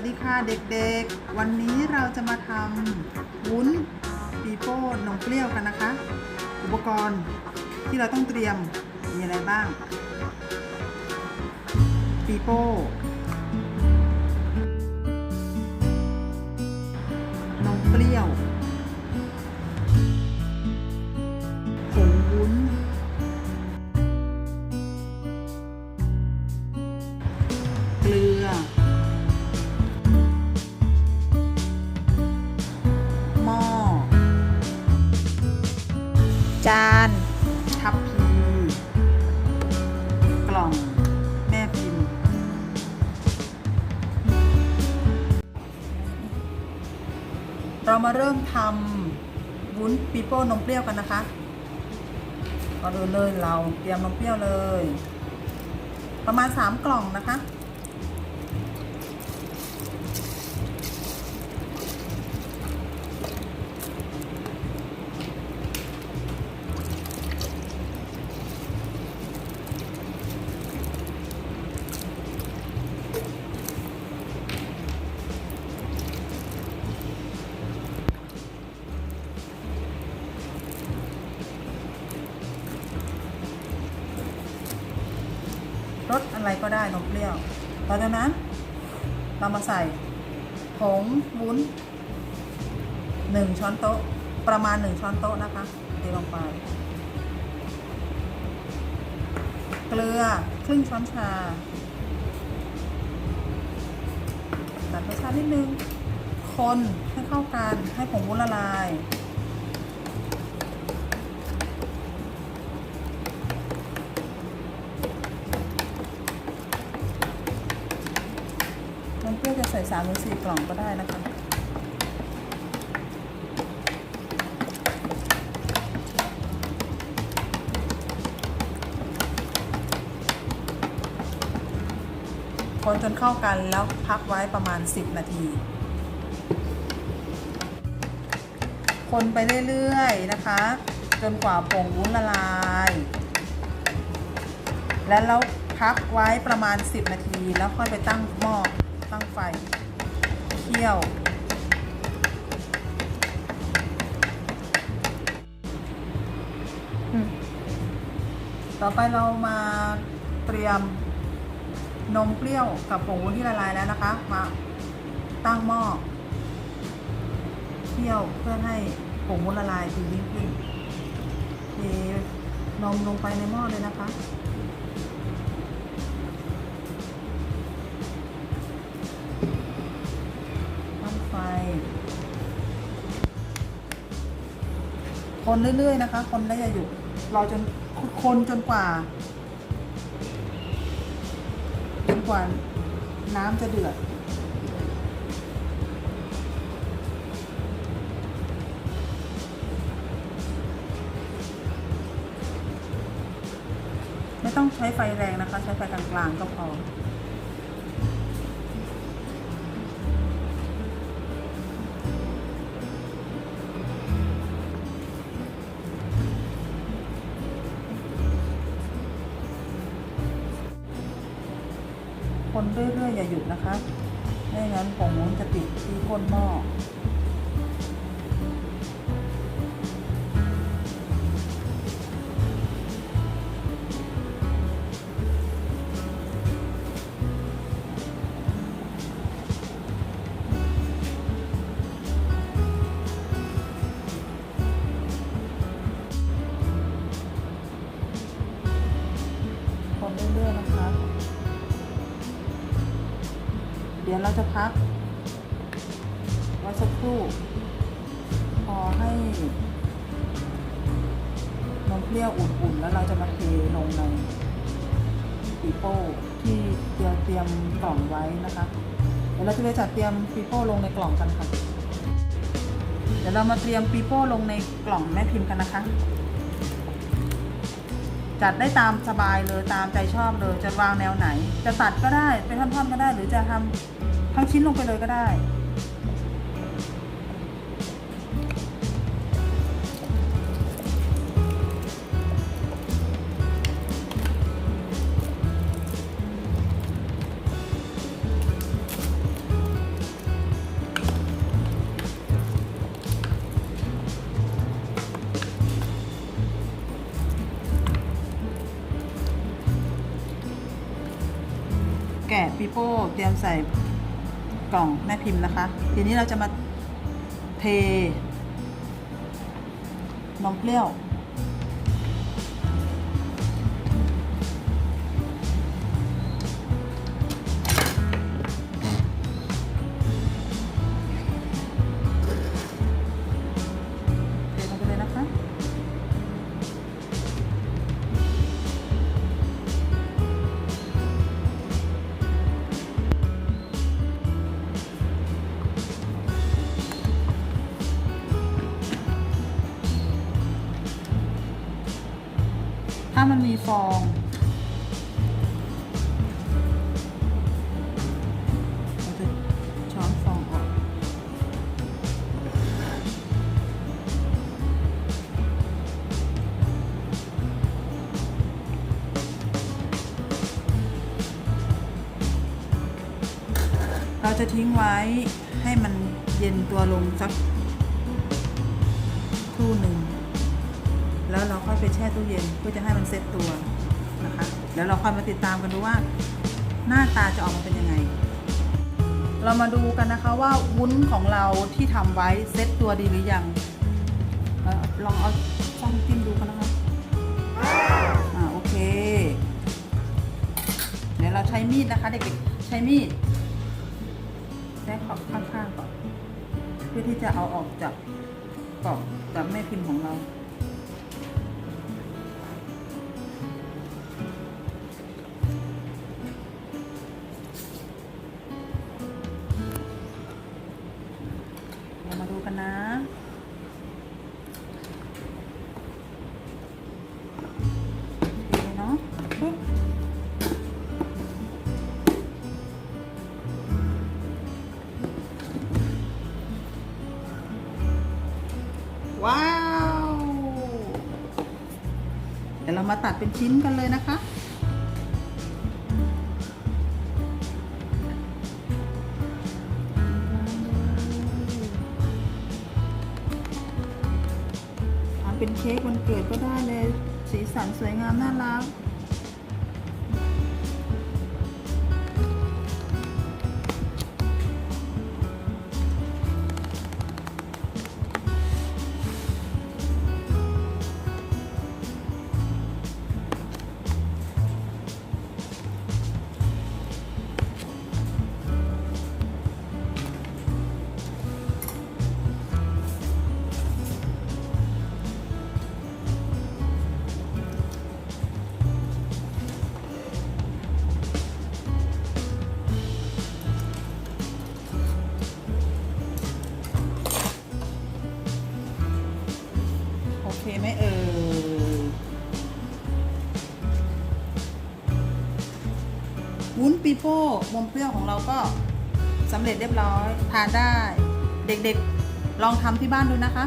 วัสดีค่ะเด็กๆ วันนี้เราจะมาทำวุ้นปีโป้นมเปรี้ยวกันนะคะ อุปกรณ์ที่เราต้องเตรียมมีอะไรบ้าง ปีโป้นมเปรี้ยว มาเริ่มทำวุ้นปีโป้นมเปรี้ยวกันนะคะก่อนอื่นเลยเราเตรียมนมเปรี้ยวเลย ประมาณ 3 กล่องนะคะ อะไรก็ได้นมเปรี้ยวต่อจากนั้น เรามาใส่ผงวุ้นหนึ่งช้อนโต๊ะ ประมาณหนึ่งช้อนโต๊ะนะคะเทลงไป เกลือครึ่งช้อนชาตัดรสชาตินิดนึง คนให้เข้ากันให้ผงวุ้นละลาย มันเพื่อจะใส่สามหรือสี่กล่องก็ได้นะคะคนจนเข้ากันแล้วพักไว้ประมาณ 10 นาที คนไปเรื่อยๆนะคะ จนกว่าผงวุ้นละลาย แล้วเราพักไว้ประมาณ 10 นาทีแล้วค่อยไปตั้งหม้อ ตั้งไฟเคี่ยว ต่อไปเรามาเตรียมนมเปรี้ยวกับผงวุ้นที่ละลายแล้วนะคะ มาตั้งหม้อเคี่ยวเพื่อให้ผงวุ้นละลายดียิ่งขึ้นเทนมลงไปในหม้อเลยนะคะ คนเรื่อยๆนะคะ คนแล้วอย่าหยุดรอจนคนจนกว่า จนกว่าน้ำจะเดือดไม่ต้องใช้ไฟแรงนะคะ ใช้ไฟกลางๆก็พอ เรื่อยๆอย่าหยุดนะคะไม่งั้นผงวุ้นจะติดที่ก้นหม้อ ยวเราจะพักไว้สักครู่ พอให้นมเปรี้ยวอุ่นๆ แล้วเราจะมาเทลงในปีโป้ที่เตรียมเตรียมกล่องไว้นะคะ เดี๋ยวเราจะไปจัดเตรียมปีโป้ลงในกล่องกันค่ะ เดี๋ยวเรามาเตรียมปีโป้ลงในกล่องแม่พิมพ์กันนะคะ จัดได้ตามสบายเลยตามใจชอบเลยจะวางแนวไหน จะตัดก็ได้เป็นท่อนๆก็ได้ หรือจะทำ ทั้งชิ้นลงไปเลยก็ได้ แกะปีโป้เตรียมใส่ กล่องแม่พิมพ์นะคะ ทีนี้เราจะมาเทนมเปรี้ยว ถ้ามันมีฟองเราจะช้อนฟองออก เราจะทิ้งไว้ให้มันเย็นตัวลงสักครู่หนึ่ง แล้วเราค่อยไปแช่ตู้เย็นเพื่อจะให้มันเซ็ตตัวนะคะเดี๋ยวเราค่อยมาติดตามกันดูว่า หน้าตาจะออกมาเป็นยังไง เรามาดูกันนะคะว่าวุ้นของเราที่ทำไว้เซ็ตตัวดีหรือยังลองเอาช่องจิ้มดูกันนะคะอ่าโอเคเดี๋ยวเราใช้มีดนะคะเด็กๆใช้มีดใช้ขอบข้างๆก่อนเพื่อที่จะเอาออกจากกรอบจากแม่พิมพ์ของเรา ว้าว เดี๋ยวเรามาตัดเป็นชิ้นกันเลยนะคะทำเป็นเค้กวันเกิดก็ได้เลย สีสันสวยงามน่ารัก วุ้นปีโป้นมเปรี้ยวของเราก็สำเร็จเรียบร้อยทานได้ เด็กๆลองทำที่บ้านดูนะคะ